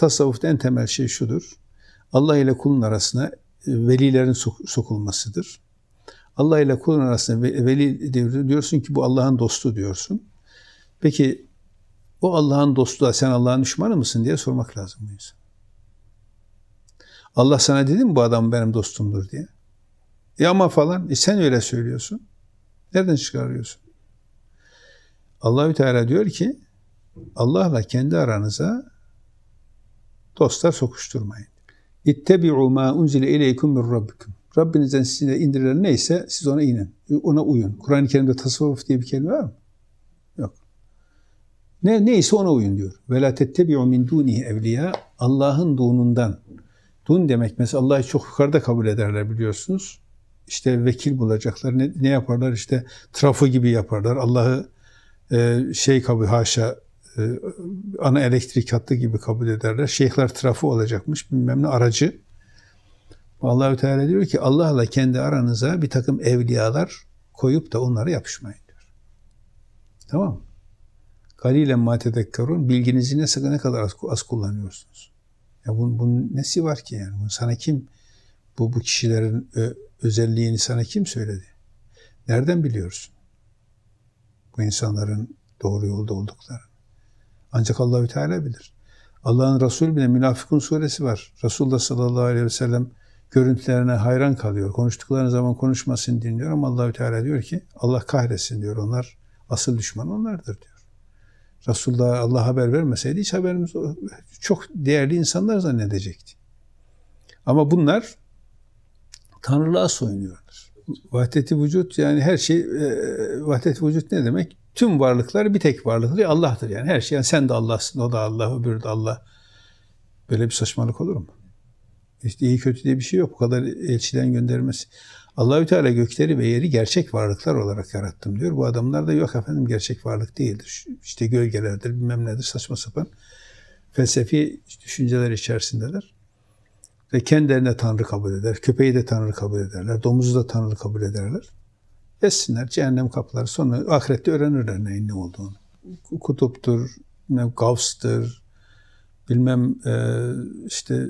tasavvufta en temel şey şudur. Allah ile kulun arasına e, velilerin sok- sokulmasıdır. Allah ile kulun arasında ve- veli diyor- diyorsun ki bu Allah'ın dostu diyorsun. Peki o Allah'ın dostu da sen Allah'ın düşmanı mısın diye sormak lazım bu. Allah sana dedi mi bu adam benim dostumdur diye? E ama falan. E sen öyle söylüyorsun. Nereden çıkarıyorsun? Allahü Teala diyor ki Allah'la kendi aranıza dostlar sokuşturmayın. İttebi'u ma unzile ileykum min rabbikum. Rabbinizden size indirilen neyse siz ona inin. Ona uyun. Kur'an-ı Kerim'de tasavvuf diye bir kelime var mı? Yok. Ne neyse ona uyun diyor. Ve la tettebi'u min dunihi evliya. Allah'ın dunundan. Dun demek mesela Allah'ı çok yukarıda kabul ederler biliyorsunuz. İşte vekil bulacaklar. Ne, ne yaparlar? İşte trafo gibi yaparlar. Allah'ı e, şey kabul haşa ana elektrik hattı gibi kabul ederler. Şeyhler trafo olacakmış bilmem ne aracı. Allahü Teala diyor ki Allah'la kendi aranıza bir takım evliyalar koyup da onlara yapışmayın diyor. Tamam mı? Galilen ma tedekkarun bilginizi ne, ne kadar az, az kullanıyorsunuz. Ya bunun, bunun nesi var ki yani? Bunu sana kim bu bu kişilerin ö, özelliğini sana kim söyledi? Nereden biliyorsun? Bu insanların doğru yolda olduklarını. Ancak Allahü Teala bilir. Allah'ın Resulü bile Münafıkun suresi var. Resulullah sallallahu aleyhi ve sellem görüntülerine hayran kalıyor. Konuştukları zaman konuşmasın dinliyor ama Allahü Teala diyor ki Allah kahretsin diyor. Onlar asıl düşman onlardır diyor. Resulullah Allah haber vermeseydi hiç haberimiz çok değerli insanlar zannedecekti. Ama bunlar tanrılığa soyunuyorlar. Vahdeti vücut yani her şey e, vahdeti vücut ne demek? Tüm varlıklar bir tek varlıktır. Allah'tır yani her şey. Yani sen de Allah'sın, o da Allah, öbürü de Allah. Böyle bir saçmalık olur mu? İşte iyi kötü diye bir şey yok. Bu kadar elçiden göndermesi. Allahü Teala gökleri ve yeri gerçek varlıklar olarak yarattım diyor. Bu adamlar da yok efendim gerçek varlık değildir. İşte gölgelerdir, bilmem nedir, saçma sapan felsefi düşünceler içerisindeler. Ve kendilerine Tanrı kabul eder. Köpeği de Tanrı kabul ederler. Domuzu da Tanrı kabul ederler. Essinler cehennem kapıları. Sonra ahirette öğrenirler neyin ne olduğunu. Kutuptur, Gavs'tır, bilmem e, işte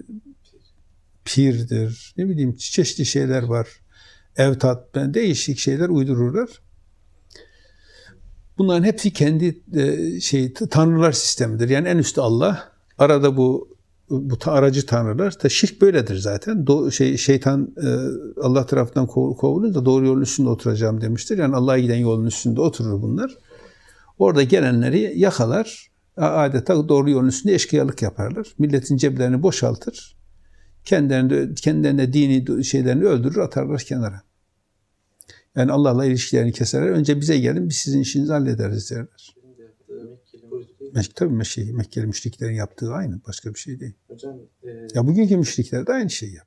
pirdir, ne bileyim çeşitli şeyler var. Evtat, değişik şeyler uydururlar. Bunların hepsi kendi e, şey tanrılar sistemidir. Yani en üstte Allah, arada bu bu ta, aracı tanrılar. Ta şirk böyledir zaten. Do, şey şeytan e, Allah tarafından kov, kovulunca doğru yolun üstünde oturacağım demiştir. Yani Allah'a giden yolun üstünde oturur bunlar. Orada gelenleri yakalar. Adeta doğru yolun üstünde eşkıyalık yaparlar. Milletin ceplerini boşaltır. Kendilerine, kendilerine dini şeylerini öldürür, atarlar kenara. Yani Allah'la ilişkilerini keserler. Önce bize gelin, biz sizin işinizi hallederiz derler. Mek tabii Mekkeli, Mekkeli müşriklerin yaptığı aynı. Başka bir şey değil. Hocam, e, Ya bugünkü müşrikler de aynı şeyi yap.